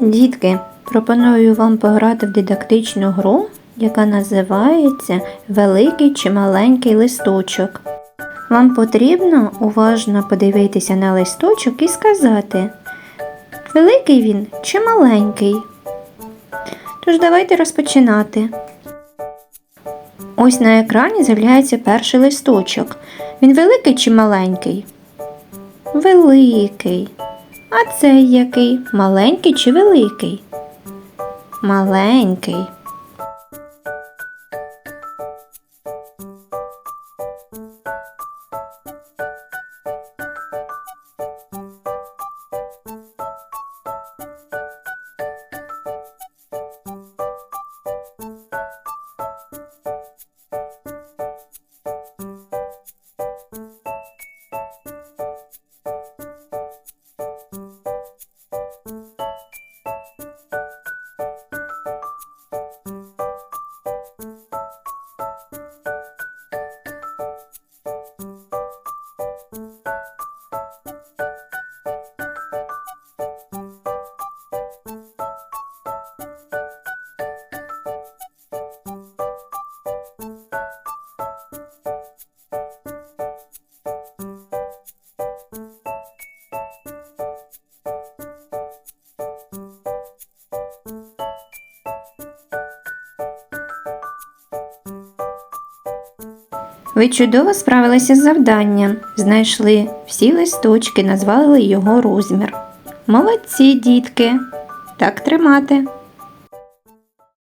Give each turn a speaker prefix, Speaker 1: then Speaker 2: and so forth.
Speaker 1: Дітки, пропоную вам пограти в дидактичну гру, яка називається Великий чи маленький листочок. Вам потрібно уважно подивитися на листочок і сказати, великий він чи маленький. Тож давайте розпочинати. Ось на екрані з'являється перший листочок. Він великий чи маленький? Великий. А цей який? Маленький чи великий? Маленький. Ви чудово справилися з завданням, знайшли всі листочки, назвали його розмір. Молодці, дітки! Так тримати.